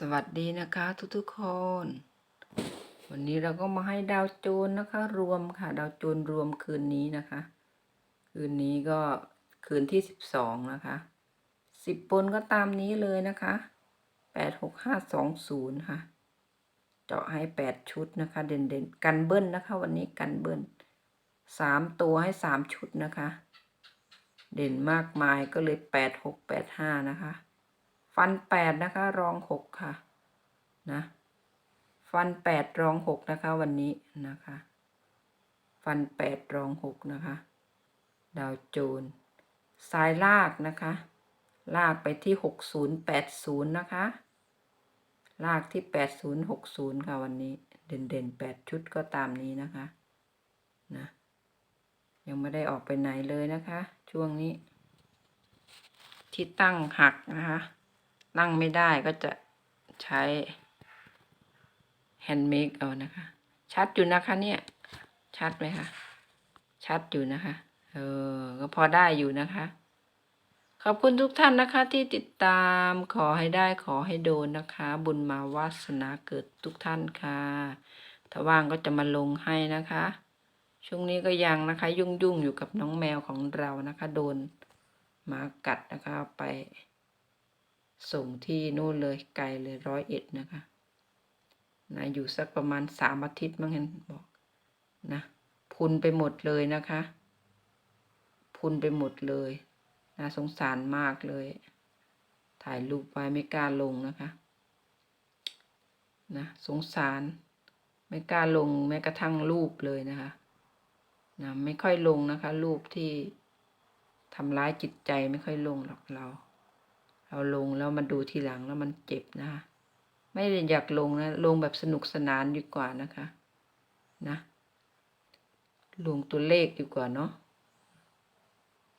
สวัสดีนะคะทุกๆคน วันนี้เราก็มาให้ดาวโจรนะคะ รวมค่ะ ดาวโจรรวมคืนนี้นะคะ คืนนี้ก็คืนที่สิบสองนะคะสิบปนก็ตามนี้เลยนะคะแปดหกห้าสองศูนย์ค่ะ เจาะให้แปดชุดนะคะ เด่นๆกันเบิ้ลนะคะ วันนี้กันเบิ้ลสามตัวให้สามชุดนะคะ เด่นมากมายก็เลยแปดหกแปดห้านะคะ ฟันแปดนะคะ รองหกค่ะ นะ ฟันแปดรองหกนะคะ วันนี้นะคะ ฟันแปดรองหกนะคะ ดาวโจนสายลากนะคะ ลากไปที่หกศูนย์แปดศูนย์นะคะ ลากที่แปดศูนย์หกศูนย์ค่ะวันนี้ เด่นเด่นแปดชุดก็ตามนี้นะคะ นะ ยังไม่ได้ออกไปไหนเลยนะคะ ช่วงนี้ที่ตั้งหักนะคะ ตั้งไม่ได้ก็จะใช้แฮนด์เมดเอานะคะ ชัดอยู่นะคะเนี่ย ชัดไหมคะ ชัดอยู่นะคะ เออ ก็พอได้อยู่นะคะ ขอบคุณทุกท่านนะคะ ที่ติดตามขอให้ได้ขอให้โดนนะคะ บุญมาวาสนาเกิดทุกท่านค่ะถ้าว่างก็จะมาลงให้นะคะ ช่วงนี้ก็ยังนะคะ ยุ่งยุ่งๆอยู่กับน้องแมวของเรานะคะ โดนหมากัดนะคะไป ส่งที่นู่นเลยไกลเลยร้อยเอ็ดนะคะนะอยู่สักประมาณสามอาทิตย์มั้งเห็นบอกนะพุนไปหมดเลยนะคะ พุนไปหมดเลยนะสงสารมากเลย ถ่ายรูปไว้ไม่กล้าลงนะคะนะสงสารไม่กล้าลงแม้กระทั่งรูปเลยนะคะนะไม่ค่อยลงนะคะ รูปที่ทำร้ายจิตใจไม่ค่อยลงหรอกเรา เราลงแล้วมาดูทีหลังแล้วมันเจ็บนะคะไม่ได้อยากลงนะลงแบบสนุกสนานดีกว่านะคะ นะลงตัวเลขดีกว่าเนาะ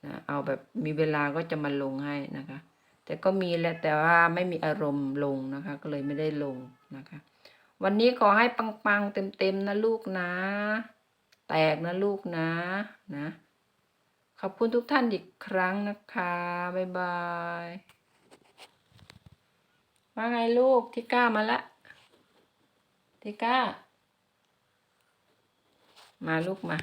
นะเอาแบบมีเวลาก็จะมาลงให้นะคะ แต่ก็มีแหละแต่ว่าไม่มีอารมณ์ลงนะคะ ก็เลยไม่ได้ลงนะคะ วันนี้ขอให้ปังๆเต็มๆนะลูกนะ แตกนะลูกนะนะขอบคุณทุกท่านอีกครั้งนะคะ บ๊ายบาย ว่าไงลูกทิก้ามาละทิก้า มาลูกมา